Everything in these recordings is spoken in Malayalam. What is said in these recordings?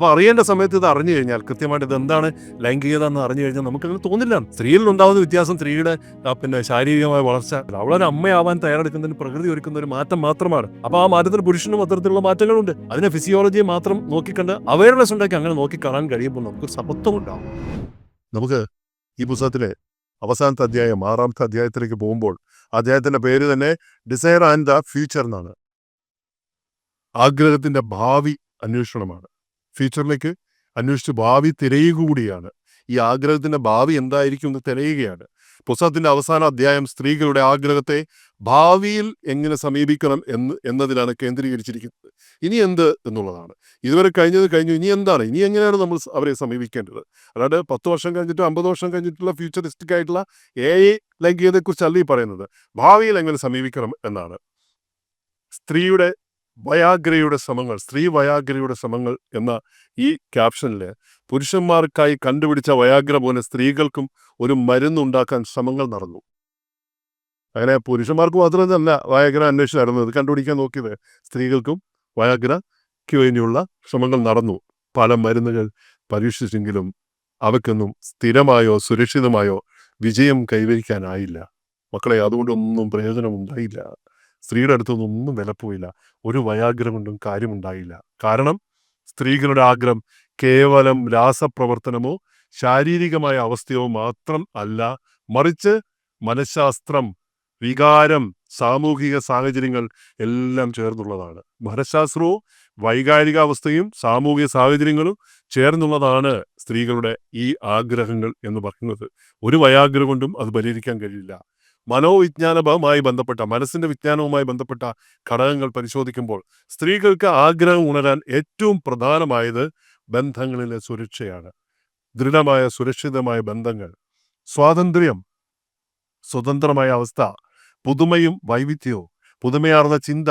അപ്പൊ അറിയേണ്ട സമയത്ത് ഇത് അറിഞ്ഞു കഴിഞ്ഞാൽ കൃത്യമായിട്ട് ഇത് എന്താണ് ലൈംഗികത എന്ന് അറിഞ്ഞു കഴിഞ്ഞാൽ നമുക്ക് അങ്ങനെ തോന്നില്ല. സ്ത്രീയിൽ ഉണ്ടാകുന്ന വ്യത്യാസം സ്ത്രീയുടെ പിന്നെ ശാരീരികമായ വളർച്ച. അവളൊരു അമ്മയാവാൻ തയ്യാറെടുക്കുന്നതിന് പ്രകൃതി ഒരുക്കുന്ന ഒരു മാറ്റം മാത്രമാണ്. അപ്പോൾ ആ മാറ്റത്തിന് പുരുഷനും അത്തരത്തിലുള്ള മാറ്റങ്ങളുണ്ട്. അതിനെ ഫിസിയോളജിയെ മാത്രം നോക്കിക്കണ്ട് അവയർനെസ് ഉണ്ടാക്കി അങ്ങനെ നോക്കി കാണാൻ കഴിയുമ്പോൾ നമുക്ക് സമത്വം ഉണ്ടാവും. നമുക്ക് ഈ പുസ്തകത്തിലെ അവസാനത്തെ അധ്യായം ആറാമത്തെ അധ്യായത്തിലേക്ക് പോകുമ്പോൾ അദ്ദേഹത്തിന്റെ പേര് തന്നെ ഡിസയർ ആൻഡ് ദ ഫ്യൂച്ചർ എന്നാണ്. ആഗ്രഹത്തിന്റെ ഭാവി അന്വേഷണമാണ്. ഫ്യൂച്ചറിലേക്ക് അന്വേഷിച്ച് ഭാവി തിരയുക കൂടിയാണ് ഈ ആഗ്രഹത്തിന്റെ ഭാവി എന്തായിരിക്കും എന്ന് തിരയുകയാണ്. പുസ്തകത്തിന്റെ അവസാന അധ്യായം സ്ത്രീകളുടെ ആഗ്രഹത്തെ ഭാവിയിൽ എങ്ങനെ സമീപിക്കണം എന്ന് എന്നതിലാണ് കേന്ദ്രീകരിച്ചിരിക്കുന്നത്. ഇനി എന്ത് എന്നുള്ളതാണ്. ഇതുവരെ കഴിഞ്ഞത് കഴിഞ്ഞു. ഇനി എന്താണ്? ഇനി എങ്ങനെയാണ് നമ്മൾ അവരെ സമീപിക്കേണ്ടത്? അതായത് പത്ത് വർഷം കഴിഞ്ഞിട്ടോ അമ്പത് വർഷം കഴിഞ്ഞിട്ടുള്ള ഫ്യൂച്ചറിസ്റ്റിക് ആയിട്ടുള്ള എ ഐ ലൈംഗികതയെക്കുറിച്ചല്ല ഈ പറയുന്നത്. ഭാവിയിൽ എങ്ങനെ സമീപിക്കണം എന്നാണ്. സ്ത്രീയുടെ വയാഗ്രയുടെ ശ്രമങ്ങൾ സ്ത്രീ വയാഗ്രയുടെ ശ്രമങ്ങൾ എന്ന ഈ ക്യാപ്ഷനിൽ പുരുഷന്മാർക്കായി കണ്ടുപിടിച്ച വയാഗ്ര പോലെ സ്ത്രീകൾക്കും ഒരു മരുന്നുണ്ടാക്കാൻ ശ്രമങ്ങൾ നടന്നു. അങ്ങനെ പുരുഷന്മാർക്ക് മാത്രമല്ല വയാഗ്ര അന്വേഷിച്ചായിരുന്നു ഇത് കണ്ടുപിടിക്കാൻ നോക്കിയത് സ്ത്രീകൾക്കും വയാഗ്രയ്ക്ക് വേണ്ടിയുള്ള ശ്രമങ്ങൾ നടന്നു. പല മരുന്നുകൾ പരീക്ഷിച്ചെങ്കിലും അവയ്ക്കൊന്നും സ്ഥിരമായോ സുരക്ഷിതമായോ വിജയം കൈവരിക്കാനായില്ല. മക്കളെ അതുകൊണ്ടൊന്നും പ്രയോജനം ഉണ്ടായില്ല സ്ത്രീയുടെ അടുത്തൊന്നും ഒന്നും വിലപ്പോയില്ല ഒരു വയാഗ്രഹം കൊണ്ടും കാര്യമുണ്ടായില്ല കാരണം സ്ത്രീകളുടെ ആഗ്രഹം കേവലം രാസപ്രവർത്തനമോ ശാരീരികമായ അവസ്ഥയോ മാത്രം അല്ല മറിച്ച് മനഃശാസ്ത്രം വികാരം സാമൂഹിക സാഹചര്യങ്ങൾ എല്ലാം ചേർന്നുള്ളതാണ്. മനഃശാസ്ത്രവും വൈകാരികാവസ്ഥയും സാമൂഹിക സാഹചര്യങ്ങളും ചേർന്നുള്ളതാണ് സ്ത്രീകളുടെ ഈ ആഗ്രഹങ്ങൾ എന്ന് പറയുന്നത്. ഒരു വയാഗ്രഹം കൊണ്ടും അത് പരിഹരിക്കാൻ കഴിയില്ല. മനോവിജ്ഞാനവുമായി ബന്ധപ്പെട്ട മനസ്സിന്റെ വിജ്ഞാനവുമായി ബന്ധപ്പെട്ട ഘടകങ്ങൾ പരിശോധിക്കുമ്പോൾ സ്ത്രീകൾക്ക് ആഗ്രഹം ഉണരാൻ ഏറ്റവും പ്രധാനമായത് ബന്ധങ്ങളിലെ സുരക്ഷയാണ്. ദൃഢമായ സുരക്ഷിതമായ ബന്ധങ്ങൾ സ്വാതന്ത്ര്യം സ്വതന്ത്രമായ അവസ്ഥ പുതുമയും വൈവിധ്യവും പുതുമയാർന്ന ചിന്ത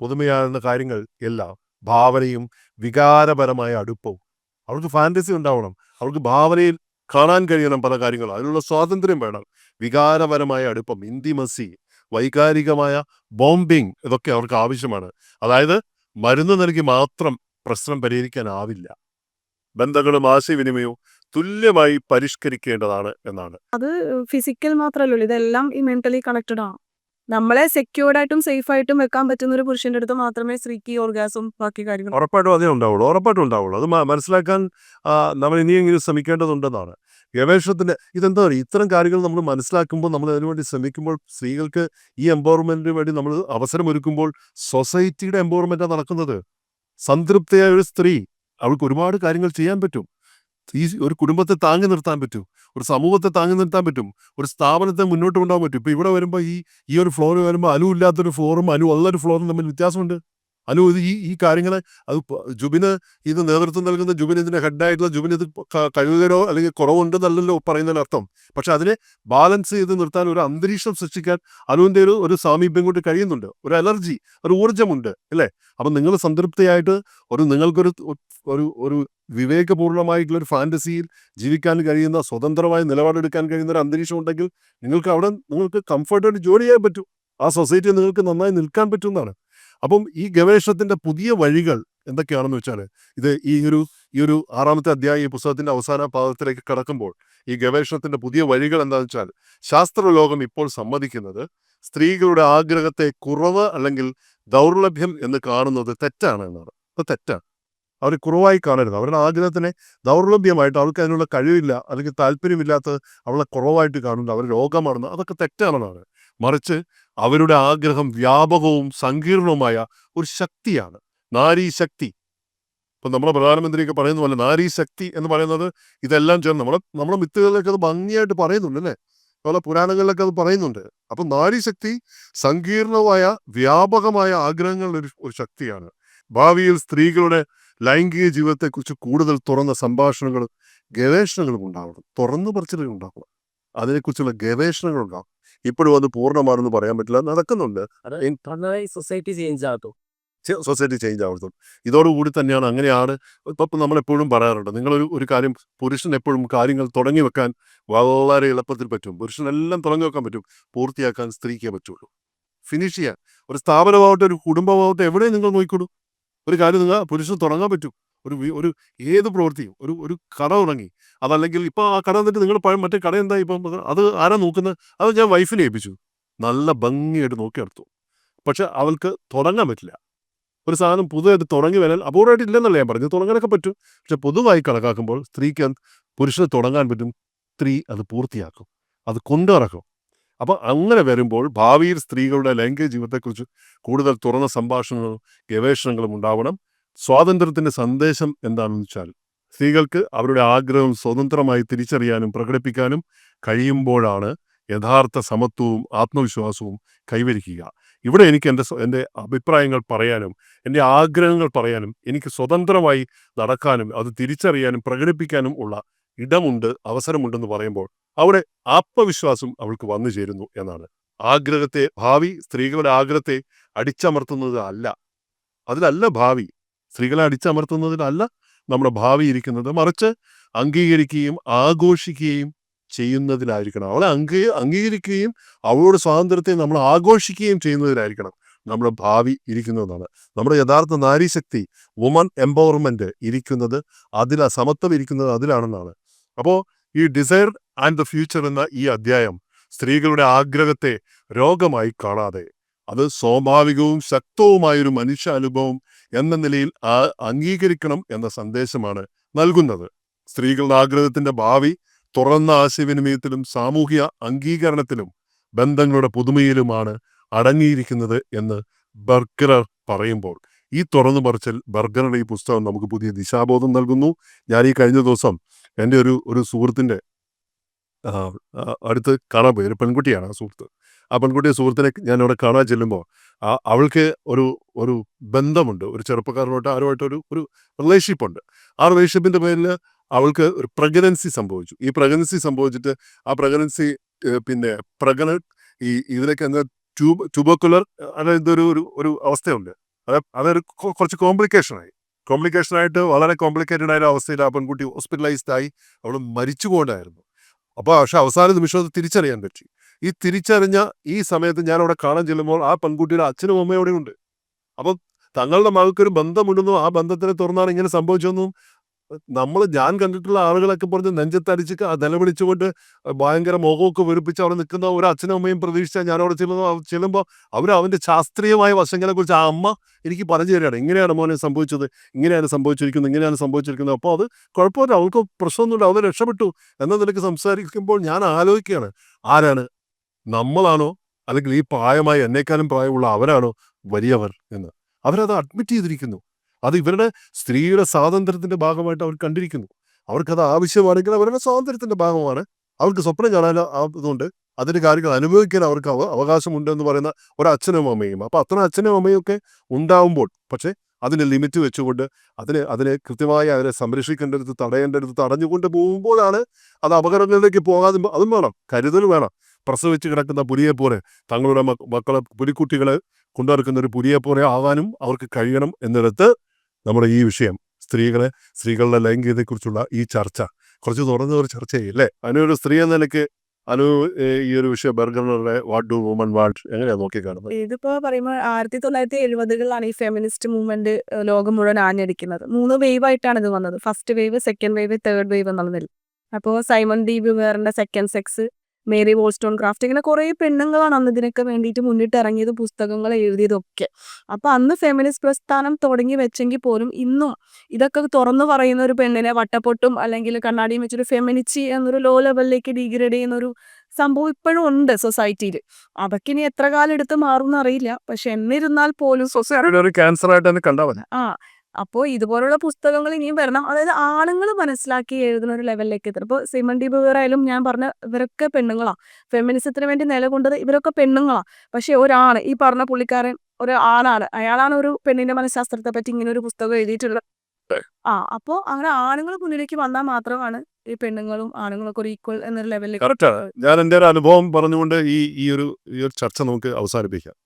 പുതുമയാർന്ന കാര്യങ്ങൾ എല്ലാം ഭാവനയും വികാരപരമായ അടുപ്പവും. അവർക്ക് ഫാന്റസി ഉണ്ടാവണം. അവർക്ക് ഭാവനയിൽ കാണാൻ കഴിയണം പല കാര്യങ്ങളും. അതിനുള്ള സ്വാതന്ത്ര്യം വേണം. വികാരപരമായ അടുപ്പം ഇന്തിമസി വൈകാരികമായ ബോംബിങ് ഇതൊക്കെ അവർക്ക് ആവശ്യമാണ്. അതായത് മരുന്ന് നൽകി മാത്രം പ്രശ്നം പരിഹരിക്കാനാവില്ല. ബന്ധങ്ങളും ആശയവിനിമയവും തുല്യമായി പരിഷ്കരിക്കേണ്ടതാണ് എന്നാണ്. അത് ഫിസിക്കൽ മാത്രമല്ലല്ലോ ഇതെല്ലാം ഈ മെന്റലി കണക്റ്റഡ് ആണ്. നമ്മളെ സെക്യൂർഡ് ആയിട്ടും സേഫ് ആയിട്ടും വെക്കാൻ പറ്റുന്ന ഒരു പുരുഷന്റെ അടുത്ത് മാത്രമേ സ്ത്രീക്ക് ഓർഗാസും ബാക്കി കാര്യങ്ങളും ഉറപ്പായിട്ടും അതേ ഉണ്ടാവുള്ളൂ ഉറപ്പായിട്ടും ഉണ്ടാവുള്ളൂ. അത് മനസ്സിലാക്കാൻ നമ്മൾ ഇനിയെങ്കിലും ശ്രമിക്കേണ്ടതുണ്ടെന്നാണ്. ഗവേഷണത്തിന്റെ ഇതെന്താ പറയുക? ഇത്തരം കാര്യങ്ങൾ നമ്മൾ മനസ്സിലാക്കുമ്പോൾ നമ്മൾ അതിനുവേണ്ടി ശ്രമിക്കുമ്പോൾ സ്ത്രീകൾക്ക് ഈ എംപവർമെന്റിന് വേണ്ടി നമ്മൾ അവസരമൊരുക്കുമ്പോൾ സൊസൈറ്റിയുടെ എംപവർമെന്റാണ് നടക്കുന്നത്. സംതൃപ്തിയായ ഒരു സ്ത്രീ അവൾക്ക് ഒരുപാട് കാര്യങ്ങൾ ചെയ്യാൻ പറ്റും. ഈ ഒരു കുടുംബത്തെ താങ്ങി നിർത്താൻ പറ്റും. ഒരു സമൂഹത്തെ താങ്ങി നിർത്താൻ പറ്റും. ഒരു സ്ഥാപനത്തെ മുന്നോട്ട് കൊണ്ടുപോകാൻ പറ്റും. ഇപ്പൊ ഇവിടെ വരുമ്പോൾ ഈ ഈ ഒരു ഫ്ലോർ വരുമ്പോൾ അനു ഇല്ലാത്തൊരു ഫ്ലോറും അനു ഉള്ളൊരു ഫ്ലോറും തമ്മിൽ വ്യത്യാസമുണ്ട്. അനു ഇത് ഈ ഈ കാര്യങ്ങളെ അത് ജുബിന് ഇത് നേതൃത്വം നൽകുന്ന ജുബിൻ ഇതിന്റെ ഹെഡായിട്ടുള്ള ജുബിന് ഇത് കഴിവുകരോ അല്ലെങ്കിൽ കുറവുണ്ടെന്നല്ലല്ലോ പറയുന്നതിന് അർത്ഥം. പക്ഷെ അതിനെ ബാലൻസ് ചെയ്ത് നിർത്താൻ ഒരു അന്തരീക്ഷം സൃഷ്ടിക്കാൻ അനുവിന്റെ ഒരു ഒരു സാമീപ്യം കൊണ്ട് കഴിയുന്നുണ്ട്. ഒരു അലർജി ഒരു ഊർജമുണ്ട് അല്ലേ? അപ്പം നിങ്ങൾ സംതൃപ്തിയായിട്ട് ഒരു നിങ്ങൾക്കൊരു ഒരു ഒരു വിവേകപൂർണമായിട്ടുള്ള ഒരു ഫാന്റസിയിൽ ജീവിക്കാൻ കഴിയുന്ന സ്വതന്ത്രമായ നിലപാടെടുക്കാൻ കഴിയുന്ന ഒരു അന്തരീക്ഷം ഉണ്ടെങ്കിൽ നിങ്ങൾക്ക് അവിടെ നിങ്ങൾക്ക് കംഫർട്ടായിട്ട് ജോലി ചെയ്യാൻ പറ്റും. ആ സൊസൈറ്റിയിൽ നിങ്ങൾക്ക് നന്നായി നിൽക്കാൻ പറ്റുന്നതാണ് അപ്പം ഈ ഗവേഷണത്തിന്റെ പുതിയ വഴികൾ എന്തൊക്കെയാണെന്ന് വെച്ചാൽ ഇത് ഈ ഒരു ഈ ഒരു ആറാമത്തെ അധ്യായം ഈ പുസ്തകത്തിന്റെ അവസാന പാദത്തിലേക്ക് കടക്കുമ്പോൾ ഈ ഗവേഷണത്തിന്റെ പുതിയ വഴികൾ എന്താണെന്ന് വെച്ചാൽ ശാസ്ത്രലോകം ഇപ്പോൾ സമ്മതിക്കുന്നത് സ്ത്രീകളുടെ ആഗ്രഹത്തെ കുറവ് അല്ലെങ്കിൽ ദൗർലഭ്യം എന്ന് കാണുന്നത് തെറ്റാണ് എന്നാണ്. അത് തെറ്റാണ്. അവർ കുറവായി കാണരുത്. അവരുടെ ആഗ്രഹത്തിനെ ദൗർലഭ്യമായിട്ട് അവർക്ക് അതിനുള്ള കഴിവില്ല അല്ലെങ്കിൽ താല്പര്യമില്ലാത്തത് അവളെ കുറവായിട്ട് കാണുന്നത് അവർ രോഗമാണെന്ന് അതൊക്കെ തെറ്റാണെന്നാണ്. മറിച്ച് അവരുടെ ആഗ്രഹം വ്യാപകവും സങ്കീർണവുമായ ഒരു ശക്തിയാണ്. നാരീ ശക്തി. ഇപ്പൊ നമ്മുടെ പ്രധാനമന്ത്രിയൊക്കെ പറയുന്ന പോലെ നാരീ ശക്തി എന്ന് പറയുന്നത് ഇതെല്ലാം ചേർന്ന് നമ്മൾ നമ്മുടെ മിത്തുകളിലൊക്കെ അത് ഭംഗിയായിട്ട് പറയുന്നുണ്ട് അല്ലേ അതുപോലെ പുരാണങ്ങളിലൊക്കെ അത് പറയുന്നുണ്ട്. അപ്പൊ നാരീശക്തി സങ്കീർണമായ വ്യാപകമായ ആഗ്രഹങ്ങളുടെ ഒരു ഒരു ശക്തിയാണ്. ഭാവിയിൽ സ്ത്രീകളുടെ ലൈംഗിക ജീവിതത്തെക്കുറിച്ച് കൂടുതൽ തുറന്ന സംഭാഷണങ്ങളും ഗവേഷണങ്ങളും ഉണ്ടാവണം. തുറന്നു പറച്ചിലുകൾ ഉണ്ടാവണം അതിനെക്കുറിച്ചുള്ള ഗവേഷണങ്ങൾ ഉണ്ടാവും ഇപ്പോഴും അത് പൂർണമാണെന്ന് പറയാൻ പറ്റില്ല. നടക്കുന്നുണ്ട്. സൊസൈറ്റി ചേഞ്ച് ആകത്തു സൊസൈറ്റി ചേഞ്ച് ആവത്തുള്ളൂ. ഇതോടുകൂടി തന്നെയാണ് അങ്ങനെയാണ് ഇപ്പം നമ്മൾ എപ്പോഴും പറയാറുണ്ട്. നിങ്ങളൊരു ഒരു കാര്യം പുരുഷൻ എപ്പോഴും കാര്യങ്ങൾ തുടങ്ങി വെക്കാൻ വളരെ എളുപ്പത്തിൽ പറ്റും. പുരുഷനെല്ലാം തുടങ്ങി വെക്കാൻ പറ്റും. പൂർത്തിയാക്കാൻ സ്ത്രീക്കേ പറ്റുള്ളൂ. ഫിനിഷ് ചെയ്യാൻ. ഒരു സ്ഥാപനമാവട്ടെ ഒരു കുടുംബമാവട്ടെ എവിടെ നിങ്ങൾ നോക്കിക്കൊള്ളൂ ഒരു കാര്യം നിങ്ങൾ പുരുഷൻ തുടങ്ങാൻ പറ്റും. ഒരു ഒരു ഏത് പ്രവൃത്തിയും ഒരു ഒരു കട തുടങ്ങി. അതല്ലെങ്കിൽ ഇപ്പോൾ ആ കട എന്നിട്ട് നിങ്ങൾ പഴം മറ്റേ കട എന്താ ഇപ്പം? അത് ആരാ നോക്കുന്നത് അത് ഞാൻ വൈഫിനെ ഏൽപ്പിച്ചു. നല്ല ഭംഗിയായിട്ട് നോക്കിയെടുത്തു പക്ഷെ അവൾക്ക് തുടങ്ങാൻ പറ്റില്ല. ഒരു സാധനം പുതുതായിട്ട് തുടങ്ങി വരാൻ അപൂർവമായിട്ട് ഇല്ലെന്നല്ല ഞാൻ പറഞ്ഞു തുടങ്ങാനൊക്കെ പറ്റും. പക്ഷെ പൊതുവായി കണക്കാക്കുമ്പോൾ സ്ത്രീക്ക് പുരുഷന് തുടങ്ങാൻ പറ്റും. സ്ത്രീ അത് പൂർത്തിയാക്കും. അത് കൊണ്ടുറക്കും അപ്പം അങ്ങനെ വരുമ്പോൾ ഭാവിയിൽ സ്ത്രീകളുടെ ലൈംഗിക ജീവിതത്തെക്കുറിച്ച് കൂടുതൽ തുറന്ന സംഭാഷണങ്ങളും ഗവേഷണങ്ങളും ഉണ്ടാവണം. സ്വാതന്ത്ര്യത്തിന്റെ സന്ദേശം എന്താണെന്ന് വെച്ചാൽ സ്ത്രീകൾക്ക് അവരുടെ ആഗ്രഹം സ്വതന്ത്രമായി തിരിച്ചറിയാനും പ്രകടിപ്പിക്കാനും കഴിയുമ്പോഴാണ് യഥാർത്ഥ സമത്വവും ആത്മവിശ്വാസവും കൈവരിക്കുക. ഇവിടെ എനിക്ക് എന്റെ എന്റെ അഭിപ്രായങ്ങൾ പറയാനും എന്റെ ആഗ്രഹങ്ങൾ പറയാനും എനിക്ക് സ്വതന്ത്രമായി നടക്കാനും അത് തിരിച്ചറിയാനും പ്രകടിപ്പിക്കാനും ഉള്ള ഇടമുണ്ട് അവസരമുണ്ടെന്ന് പറയുമ്പോൾ അവിടെ ആത്മവിശ്വാസം അവൾക്ക് വന്നു ചേരുന്നു എന്നാണ്. ആഗ്രഹത്തെ ഭാവി സ്ത്രീകളുടെ ആഗ്രഹത്തെ അടിച്ചമർത്തുന്നത് അല്ല. അതിലല്ല ഭാവി. സ്ത്രീകളെ അടിച്ചമർത്തുന്നതിലല്ല നമ്മുടെ ഭാവി ഇരിക്കുന്നത്. മറിച്ച് അംഗീകരിക്കുകയും ആഘോഷിക്കുകയും ചെയ്യുന്നതിലായിരിക്കണം. അവളെ അംഗീ അംഗീകരിക്കുകയും അവളുടെ സ്വാതന്ത്ര്യത്തെ നമ്മൾ ആഘോഷിക്കുകയും ചെയ്യുന്നതിലായിരിക്കണം നമ്മുടെ ഭാവി ഇരിക്കുന്നതാണ്. നമ്മുടെ യഥാർത്ഥ നാരീശക്തി വുമൺ എംപവർമെന്റ് ഇരിക്കുന്നത് അതിൽ സമത്വം ഇരിക്കുന്നത് അതിലാണെന്നാണ്. അപ്പോൾ ഈ ഡിസയർ ആൻഡ് ദ ഫ്യൂച്ചർ എന്ന ഈ അധ്യായം സ്ത്രീകളുടെ ആഗ്രഹത്തെ രോഗമായി കാണാതെ അത് സ്വാഭാവികവും ശക്തവുമായൊരു മനുഷ്യ അനുഭവം എന്ന നിലയിൽ ആ അംഗീകരിക്കണം എന്ന സന്ദേശമാണ് നൽകുന്നത്. സ്ത്രീകളുടെ ആഗ്രഹത്തിന്റെ ഭാവി തുറന്ന ആശയവിനിമയത്തിലും സാമൂഹിക അംഗീകരണത്തിലും ബന്ധങ്ങളുടെ പുതുമയിലുമാണ് അടങ്ങിയിരിക്കുന്നത് എന്ന് ബർഗറർ പറയുമ്പോൾ. ഈ തുറന്നു പറച്ചൽ ബർഗറുടെ ഈ പുസ്തകം നമുക്ക് പുതിയ ദിശാബോധം നൽകുന്നു. ഞാൻ ഈ കഴിഞ്ഞ ദിവസം എന്റെ ഒരു ഒരു സുഹൃത്തിന്റെ അടുത്ത് കാണാൻ പോയി. ഒരു പെൺകുട്ടിയാണ് ആ സുഹൃത്ത്. ആ പെൺകുട്ടിയെ സുഹൃത്തിനെ ഞാൻ അവിടെ കാണാൻ ചെല്ലുമ്പോൾ ആ അവൾക്ക് ഒരു ഒരു ബന്ധമുണ്ട്. ഒരു ചെറുപ്പക്കാരനോട്ട് ആരുമായിട്ട് ഒരു റിലേഷൻഷിപ്പ് ഉണ്ട്. ആ റിലേഷൻഷിപ്പിന്റെ പേരിൽ അവൾക്ക് ഒരു പ്രഗ്നൻസി സംഭവിച്ചു. ഈ പ്രഗ്നൻസി സംഭവിച്ചിട്ട് ആ പ്രഗ്നൻസി പിന്നെ പ്രഗ്ന ഈ ഇതിലേക്ക് അങ്ങ് ട്യൂബ് ട്യൂബോക്കുലർ അതായത് ഇതൊരു ഒരു ഒരു അവസ്ഥയുണ്ട്. അത് അതൊരു കുറച്ച് കോംപ്ലിക്കേഷനായി കോംപ്ലിക്കേഷനായിട്ട് വളരെ കോംപ്ലിക്കേറ്റഡ് ആയ അവസ്ഥയിൽ ആ പെൺകുട്ടി ഹോസ്പിറ്റലൈസ്ഡ് ആയി. അവൾ മരിച്ചുകൊണ്ടായിരുന്നു അപ്പോൾ പക്ഷെ അവസാന നിമിഷം അത് തിരിച്ചറിയാൻ പറ്റി. ഈ തിരിച്ചറിഞ്ഞ ഈ സമയത്ത് ഞാൻ അവിടെ കാണാൻ ചെല്ലുമ്പോൾ ആ പെൺകുട്ടിയുടെ അച്ഛനും അമ്മയും ഉണ്ട്. അപ്പം തങ്ങളുടെ മകൾക്കൊരു ബന്ധമുണ്ടെന്നും ആ ബന്ധത്തിനെ തുറന്നാണ് ഇങ്ങനെ സംഭവിച്ചതെന്നും നമ്മൾ ഞാൻ കണ്ടിട്ടുള്ള ആളുകളൊക്കെ പറഞ്ഞ് നെഞ്ചത്തടിച്ച് നിലവിളിച്ചുകൊണ്ട് ഭയങ്കര മുഖമൊക്കെ വെറുപ്പിച്ച് അവിടെ നിൽക്കുന്ന ഒരു അച്ഛനും അമ്മയും പ്രതീക്ഷിച്ചാൽ ഞാൻ അവിടെ ചെല്ലുന്നു ചെല്ലുമ്പോൾ അവർ അവന്റെ ശാസ്ത്രീയമായ വശങ്ങളെ കുറിച്ച് ആ അമ്മ എനിക്ക് പറഞ്ഞു തരികയാണ്. ഇങ്ങനെയാണ് മോനെ സംഭവിച്ചത് ഇങ്ങനെയാണ് സംഭവിച്ചിരിക്കുന്നത് ഇങ്ങനെയാണ് സംഭവിച്ചിരിക്കുന്നത്. അപ്പോൾ അത് കുഴപ്പമില്ല അവൾക്ക് പ്രശ്നമൊന്നുമില്ല അവൾ രക്ഷപ്പെട്ടു എന്ന നിലയ്ക്ക് സംസാരിക്കുമ്പോൾ ഞാൻ ആലോചിക്കുകയാണ് ആരാണ് നമ്മളാണോ അല്ലെങ്കിൽ ഈ പ്രായമായി എന്നേക്കാളും പ്രായമുള്ള അവരാണോ വലിയവർ എന്ന്. അവരത് അഡ്മിറ്റ് ചെയ്തിരിക്കുന്നു. അത് ഇവരുടെ സ്ത്രീയുടെ സ്വാതന്ത്ര്യത്തിന്റെ ഭാഗമായിട്ട് അവർ കണ്ടിരിക്കുന്നു. അവർക്കത് ആവശ്യമാണെങ്കിൽ അവരുടെ സ്വാതന്ത്ര്യത്തിന്റെ ഭാഗമാണ്. അവർക്ക് സ്വപ്നം കാണാൻ ആവുന്നതുകൊണ്ട് അതിന്റെ കാര്യങ്ങൾ അനുഭവിക്കാൻ അവർക്ക് അവ അവകാശമുണ്ട് എന്ന് പറയുന്ന ഒരു അച്ഛനും അമ്മയും. അപ്പൊ അത്ര അച്ഛനും അമ്മയും ഒക്കെ ഉണ്ടാവുമ്പോൾ പക്ഷേ അതിന് ലിമിറ്റ് വെച്ചുകൊണ്ട് അതിന് അതിനെ കൃത്യമായി അവരെ സംരക്ഷിക്കേണ്ടടുത്ത് തടയേണ്ടടുത്ത് തടഞ്ഞുകൊണ്ട് പോകുമ്പോഴാണ് അത് അപകടങ്ങളിലേക്ക് പോകാതെ അതും വേണം. കരുതൽ വേണം. പ്രസവിച്ച് കിടക്കുന്ന പുലിയെ പോലെ തങ്ങളുടെ മക്ക- മക്കളെ പുലിക്കുട്ടികളെ കൊണ്ടുനടക്കുന്ന ഒരു പുലിയെ പോലെ ആവാനും അവർക്ക് കഴിയണം എന്നിടത്ത് നമ്മുടെ ഈ വിഷയം സ്ത്രീകളെ സ്ത്രീകളുടെ ലൈംഗികതയെക്കുറിച്ചുള്ള ഈ ചർച്ച. കുറച്ച് തുറന്ന ഒരു ചർച്ചയല്ലേ അതിനൊരു സ്ത്രീ എന്ന നിലയ്ക്ക് അനു ഈ ഒരു വിഷയം ബർഗറിന്റെ വാട്ട് ഡു വുമൻ വാട്ട് എങ്ങനെയാ നോക്കി കാണുന്നത്? ഇതിപ്പോ പറയുമ്പോൾ ആയിരത്തി തൊള്ളായിരത്തി എഴുപതുകളിലാണ് ഈ ഫെമിനിസ്റ്റ് മൂവ്മെന്റ് ലോകം മുഴുവൻ ആഞ്ഞടിക്കുന്നത്. മൂന്ന് വേവ് ആയിട്ടാണ് ഇത് വന്നത്. First wave second wave third wave എന്നുള്ളതിൽ. അപ്പോൾ സൈമൺ ഡി ബിവേറിന്റെ second sex Mary Wollstonecraft ഇങ്ങനെ കുറേ പെണ്ണുങ്ങളാണ് അന്ന് ഇതിനൊക്കെ വേണ്ടിയിട്ട് മുന്നിട്ട് ഇറങ്ങിയത് പുസ്തകങ്ങൾ എഴുതിയതൊക്കെ. അപ്പൊ അന്ന് ഫെമിനിസ്റ്റ് പ്രസ്ഥാനം തുടങ്ങി വെച്ചെങ്കിൽ പോലും ഇന്നും ഇതൊക്കെ തുറന്നു പറയുന്ന ഒരു പെണ്ണിനെ വട്ടപ്പൊട്ടും അല്ലെങ്കിൽ കണ്ണാടിയും വെച്ചൊരു ഫെമിനിച്ചി എന്നൊരു ലോ ലെവലിലേക്ക് ഡിഗ്രേഡ് ചെയ്യുന്ന ഒരു സംഭവം ഇപ്പോഴും ഉണ്ട് സൊസൈറ്റിയിൽ അതൊക്കെ ഇനി എത്ര കാലം എടുത്ത് മാറും അറിയില്ല പക്ഷെ എന്നിരുന്നാൽ പോലും സൊസൈറ്റി ഒരു ക്യാൻസർ ആയിട്ട് തന്നെ ആ അപ്പോൾ ഇതുപോലുള്ള പുസ്തകങ്ങൾ ഇനിയും വരണം. അതായത് ആണുങ്ങൾ മനസ്സിലാക്കി എഴുതുന്ന ഒരു ലെവലിലേക്ക് എത്തണം. ഇപ്പോൾ സിമൺ ഡി ബുവറായാലും ഞാൻ പറഞ്ഞ ഇവരൊക്കെ പെണ്ണുങ്ങളാ. ഫെമിനിസത്തിന് വേണ്ടി നിലകൊണ്ടത് ഇവരൊക്കെ പെണ്ണുങ്ങളാ. പക്ഷെ ഒരാണ് ഈ പറഞ്ഞ പുള്ളിക്കാരൻ ഒരു ആണാണ്. അയാളാണ് ഒരു പെണ്ണിന്റെ മനഃശാസ്ത്രത്തെ പറ്റി ഇങ്ങനെ ഒരു പുസ്തകം എഴുതിയിട്ടുള്ളത്. ആ അപ്പോ അങ്ങനെ ആണുങ്ങൾ മുന്നിലേക്ക് വന്നാൽ മാത്രമാണ് ഈ പെണ്ണുങ്ങളും ആണുങ്ങളൊക്കെ ഒരു ഈക്വൽ എന്നൊരു ലെവലിലേക്ക് ഞാൻ എന്റെ ഒരു അനുഭവം പറഞ്ഞുകൊണ്ട് ഈ ഈ ഒരു ഈ ഒരു ചർച്ച നമുക്ക് അവസാനിപ്പിക്കാം.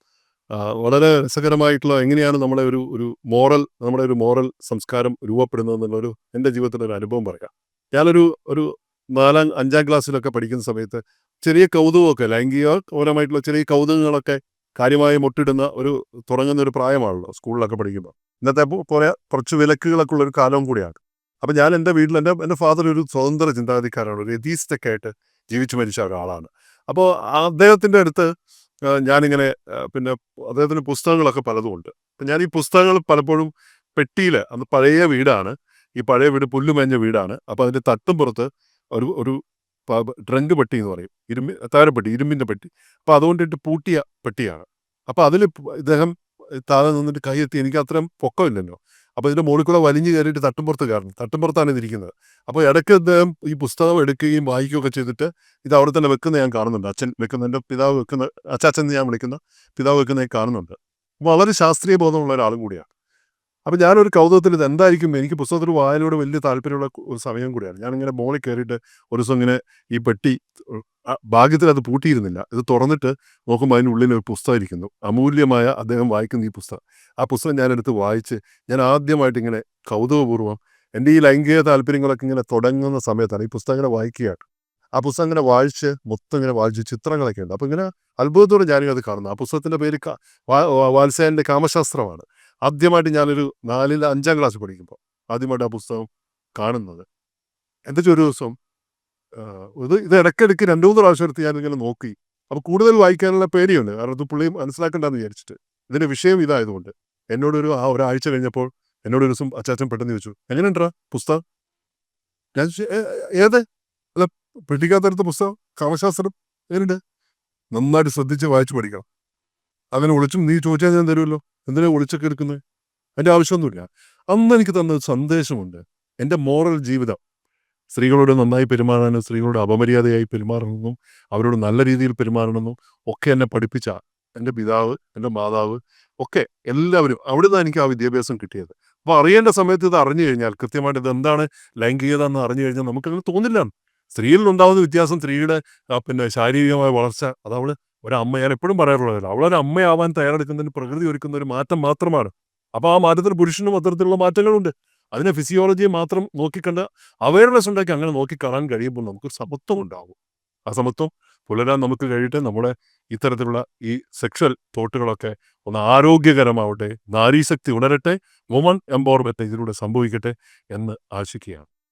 വളരെ രസകരമായിട്ടുള്ള എങ്ങനെയാണ് നമ്മുടെ ഒരു ഒരു മോറൽ നമ്മുടെ ഒരു മോറൽ സംസ്കാരം രൂപപ്പെടുന്നത് എന്നുള്ളൊരു എന്റെ ജീവിതത്തിലെ ഒരു അനുഭവം പറയാം. ഞാനൊരു ഒരു നാലാം അഞ്ചാം ക്ലാസ്സിലൊക്കെ പഠിക്കുന്ന സമയത്ത് ചെറിയ കൗതുകമൊക്കെ ലൈംഗികപരമായിട്ടുള്ള ചെറിയ കൗതുകങ്ങളൊക്കെ കാര്യമായി മുട്ടിടുന്ന ഒരു തുടങ്ങുന്ന ഒരു പ്രായമാണല്ലോ സ്കൂളിലൊക്കെ പഠിക്കുമ്പോൾ ഇന്നത്തെ പോലെ കുറച്ച് വിലക്കുകളൊക്കെ ഉള്ള ഒരു കാലവും കൂടിയാണ്. അപ്പം ഞാൻ എന്റെ വീട്ടിൽ എന്റെ എന്റെ ഫാദർ ഒരു സ്വതന്ത്ര ചിന്താഗതിക്കാരാണ് ഒരു എതീസ്റ്റൊക്കെ ആയിട്ട് ജീവിച്ചു മരിച്ച ഒരാളാണ്. അപ്പോൾ അദ്ദേഹത്തിന്റെ അടുത്ത് ഞാനിങ്ങനെ പിന്നെ അദ്ദേഹത്തിന് പുസ്തകങ്ങളൊക്കെ പലതും ഉണ്ട് അപ്പം ഞാൻ ഈ പുസ്തകങ്ങൾ പലപ്പോഴും പെട്ടിയിൽ അന്ന് പഴയ വീടാണ്. ഈ പഴയ വീട് പുല്ലുമേഞ്ഞ വീടാണ്. അപ്പോൾ അതിന്റെ തട്ടും പുറത്ത് ഒരു ഒരു ഡ്രങ്ക് പെട്ടി എന്ന് പറയും. ഇരുമ്പി താരപ്പെട്ടി ഇരുമ്പിന്റെ പെട്ടി. അപ്പോൾ അതുകൊണ്ടിട്ട് പൂട്ടിയ പെട്ടിയാണ്. അപ്പോൾ അതിൽ ഇദ്ദേഹം താഴെ നിന്നിട്ട് കൈ എത്തി എനിക്ക് അത്രയും പൊക്കമില്ലല്ലോ. അപ്പോൾ ഇതിന്റെ മുകളിൽ കൂടെ വലിഞ്ഞു കയറിയിട്ട് തട്ടുംപുറത്ത് കയറണം. തട്ടുംപുറത്താണ് ഇതിരിക്കുന്നത് അപ്പോൾ ഇടയ്ക്ക് അദ്ദേഹം ഈ പുസ്തകം എടുക്കുകയും വായിക്കുകയൊക്കെ ചെയ്തിട്ട് ഇത് അവിടെ തന്നെ വെക്കുന്ന ഞാൻ കാണുന്നുണ്ട്. അച്ഛൻ വെക്കുന്ന എന്റെ പിതാവ് വെക്കുന്ന അച്ചാച്ചൻ ഞാൻ വിളിക്കുന്ന പിതാവ് വെക്കുന്നതായി കാണുന്നുണ്ട്. വളരെ ശാസ്ത്രീയ ബോധമുള്ള ഒരാളും കൂടിയാണ്. അപ്പം ഞാനൊരു കൗതുകത്തിൽ ഇത് എന്തായിരിക്കും എനിക്ക് പുസ്തകത്തിൽ വായനയോട് വലിയ താല്പര്യമുള്ള ഒരു സമയം കൂടിയാണ്. ഞാനിങ്ങനെ മോളിൽ കയറിയിട്ട് ഒരു ദിവസം ഇങ്ങനെ ഈ പെട്ടി ഭാഗ്യത്തിൽ അത് പൂട്ടിയിരുന്നില്ല. ഇത് തുറന്നിട്ട് നോക്കുമ്പോൾ അതിനുള്ളിൽ ഒരു പുസ്തകം ഇരിക്കുന്നു. അമൂല്യമായ അദ്ദേഹം വായിക്കുന്ന ഈ പുസ്തകം. ആ പുസ്തകം ഞാനെടുത്ത് വായിച്ച് ഞാൻ ആദ്യമായിട്ട് ഇങ്ങനെ കൗതുകപൂർവം എന്റെ ഈ ലൈംഗിക താല്പര്യങ്ങളൊക്കെ ഇങ്ങനെ തുടങ്ങുന്ന സമയത്താണ് ഈ പുസ്തകം ഇങ്ങനെ വായിക്കുകയാണ്. ആ പുസ്തകം ഇങ്ങനെ വായിച്ച് മൊത്തം ഇങ്ങനെ വായിച്ച് ചിത്രങ്ങളൊക്കെ ഉണ്ട്. അപ്പോൾ ഇങ്ങനെ അത്ഭുതത്തോടെ ഞാനിങ്ങനെ അത് കാണുന്നു. ആ പുസ്തകത്തിന്റെ പേര് വാത്സ്യായന്റെ കാമശാസ്ത്രമാണ്. ആദ്യമായിട്ട് ഞാനൊരു നാലിൽ അഞ്ചാം ക്ലാസ് പഠിക്കുമ്പോൾ ആദ്യമായിട്ട് ആ പുസ്തകം കാണുന്നത്. എന്താ ഒരു ദിവസം ഇത് ഇത് ഇടയ്ക്കിടയ്ക്ക് രണ്ടു മൂന്ന് പ്രാവശ്യം എടുത്ത് ഞാനിങ്ങനെ നോക്കി. അപ്പോൾ കൂടുതൽ വായിക്കാനുള്ള പേടിയുണ്ട്. കാരണം ഇത് പുള്ളി മനസ്സിലാക്കണ്ടെന്ന് വിചാരിച്ചിട്ട്. ഇതിന്റെ വിഷയം ഇതായതുകൊണ്ട് എന്നോടൊരു ആ ഒരാഴ്ച കഴിഞ്ഞപ്പോൾ എന്നോട് ഒരു ദിവസം അച്ചാച്ചൻ പെട്ടെന്ന് ചോദിച്ചു എങ്ങനെയുണ്ടാ പുസ്തകം? ഞാൻ ചോദിച്ചു, "ഏ, ഏത്? അല്ല പഠിക്കാത്തടുത്ത പുസ്തകം കാമശാസ്ത്രം എങ്ങനെയുണ്ട്? നന്നായിട്ട് ശ്രദ്ധിച്ച് വായിച്ചു പഠിക്കണം. അങ്ങനെ വിളിച്ചും നീ ചോദിച്ചാൽ ഞാൻ തരുമല്ലോ. എന്തിനാ ഒളിച്ചൊക്കെ എടുക്കുന്നത് അതിന്റെ ആവശ്യമൊന്നുമില്ല. അന്ന് എനിക്ക് തന്ന സന്ദേശമുണ്ട്. എന്റെ മോറൽ ജീവിതം. സ്ത്രീകളോട് നന്നായി പെരുമാറാനും സ്ത്രീകളോട് അപമര്യാദയായി പെരുമാറണമെന്നും അവരോട് നല്ല രീതിയിൽ പെരുമാറണമെന്നും ഒക്കെ എന്നെ പഠിപ്പിച്ച എന്റെ പിതാവ് എന്റെ മാതാവ് ഒക്കെ എല്ലാവരും അവിടെ നിന്നാണ് എനിക്ക് ആ വിദ്യാഭ്യാസം കിട്ടിയത്. അപ്പോൾ അറിയേണ്ട സമയത്ത് ഇത് അറിഞ്ഞു കഴിഞ്ഞാൽ കൃത്യമായിട്ട് ഇത് എന്താണ് ലൈംഗികത എന്ന് അറിഞ്ഞു കഴിഞ്ഞാൽ നമുക്കങ്ങനെ തോന്നില്ല. സ്ത്രീയിൽ ഉണ്ടാകുന്ന വ്യത്യാസം സ്ത്രീയുടെ പിന്നെ ശാരീരികമായ വളർച്ച അത് ഒരമ്മ ഞാൻ എപ്പോഴും പറയാറുള്ളതല്ല അവളൊരു അമ്മയാവാൻ തയ്യാറെടുക്കുന്നതിന് പ്രകൃതി ഒരുക്കുന്ന ഒരു മാറ്റം മാത്രമാണ്. അപ്പോൾ ആ മാറ്റത്തിന് പുരുഷനും അത്തരത്തിലുള്ള മാറ്റങ്ങളുണ്ട്. അതിനെ ഫിസിയോളജിയെ മാത്രം നോക്കിക്കണ്ട് അവയർനെസ് ഉണ്ടാക്കി അങ്ങനെ നോക്കിക്കാണാൻ കഴിയുമ്പോൾ നമുക്ക് സമത്വം ഉണ്ടാകും ആ സമത്വം പുലരാൻ നമുക്ക് കഴിയട്ടെ. നമ്മുടെ ഇത്തരത്തിലുള്ള ഈ സെക്ഷൽ തോട്ടുകളൊക്കെ ഒന്ന് ആരോഗ്യകരമാവട്ടെ നാരീശക്തി ഉണരട്ടെ വുമൺ എംപവർമെന്റ് ഇതിലൂടെ സംഭവിക്കട്ടെ എന്ന് ആശിക്കുകയാണ്.